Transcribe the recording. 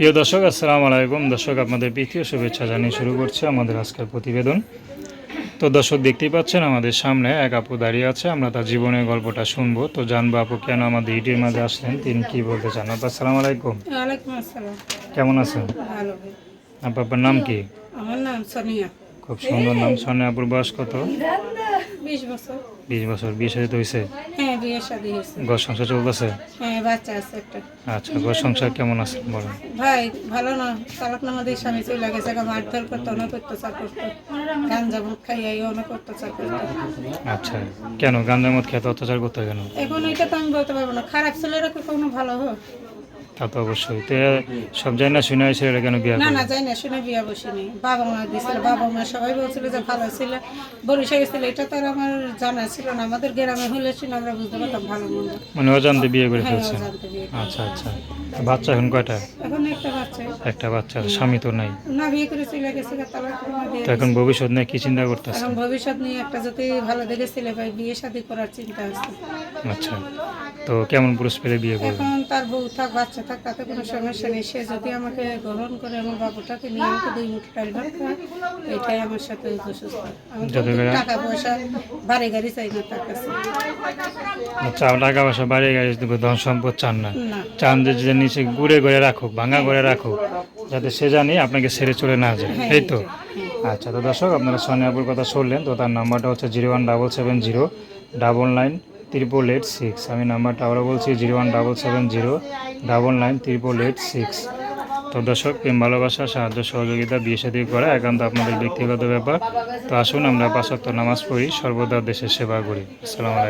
প্রিয় দর্শক আসসালামু আলাইকুম। দর্শক আপনাদের প্রীতীয় শুভেচ্ছা জানিয়ে শুরু করছে আমাদের আজকের প্রতিবেদন। তো দর্শক দেখতেই পাচ্ছেন আমাদের সামনে এক আপু দাঁড়িয়ে আছে। আমরা তার জীবনের গল্পটা শুনব। তো জানব আপু কেন আমাদের ইটির মাঝে আসলেন? তিনি কি বলতে চান? আপু আসসালামু আলাইকুম। কেমন আছেন? আপু আপনার নাম কি? আমার নাম সোনিয়া। খুব সুন্দর নাম। সোনে আপুর বয়স কত? বিশ বছর। বিশ বছর। বিয়ে সাথে হয়েছে হ্যাঁ বিয়ে শাদী হয়েছে। ঘর সংসার চলতেছে? হ্যাঁ বাচ্চা আছে একটা। আচ্ছা ঘর সংসার কেমন আছে? বলেন। ভাই ভালো না। তালাক স্বামী চলে গেছে মারধর করতো অনেক অত্যাচার করতো। গান যেমন খাইয়াই অনেক অত্যাচার করতো। আচ্ছা কেন? গাঞ্জা মদ খেতে অত্যাচার করতে কেন? এখন এটা তো আমি বলতে পারব না। খারাপ ছেলেরা কি কোনো ভালো হোক? তা তো অবশ্যই। তো সব জানি না শুনে হয়েছে এটা কেন বিয়ে না না যাই না শুনে বিয়া বসিনি। বাবা মা দিছিল বাবা মা সবাই বলছিল যে ভালো ছিল বরিশা গেছিল এটা তো আর আমার জানা ছিল না। আমাদের গ্রামে হলে ছিল আমরা বুঝতে পারতাম ভালো মন্দ। মানে অজান্তে বিয়ে করে হ্যাঁ ফেলছে। আচ্ছা আচ্ছা। বাচ্চা এখন কয়টা? এখন একটা বাচ্চা। একটা বাচ্চা স্বামী তো নাই। না বিয়ে করে চলে গেছে তো এখন ভবিষ্যৎ নিয়ে কি চিন্তা করতেছে এখন ভবিষ্যৎ নিয়ে একটা যদি ভালো দেখে ছেলে পাই বিয়ে শাদী করার চিন্তা আছে। আচ্ছা তো কেমন পুরুষ পেলে বিয়ে করবে? এখন তার বউ থাক বাচ্চা থাক তাতে কোনো সমস্যা নেই। সে যদি আমাকে গ্রহণ করে আমার বাবুটাকে নিয়ে আমাকে দুই মুঠো ডাল ভাত এটাই আমার সাথে করে- টাকা পয়সা বাড়ি গাড়ি চাই না তার কাছে। আচ্ছা টাকা পয়সা বাড়ি গাড়ি ধন সম্পদ চান না না। চান যে নিচে ঘুরে ঘুরে রাখুক ভাঙা করে রাখুক যাতে সে জানি আপনাকে সেরে চলে না যায়। হ্যাঁ, এই তো? হ্যাঁ। আচ্ছা তো দর্শক আপনারা সোনিয়াপুর কথা শুনলেন তো তার নাম্বারটা হচ্ছে zero one double seven zero double nine triple eight six. আমি নাম্বারটা আবারও বলছি zero one double seven zero double nine triple eight six. তো দর্শক প্রেম ভালোবাসা সাহায্য সহযোগিতা বিয়ে সাথে করা একান্ত আপনাদের ব্যক্তিগত ব্যাপার। তো আসুন আমরা পাঁচক্ত নামাজ পড়ি সর্বদা দেশের সেবা করি। আসসালামু আলাইকুম।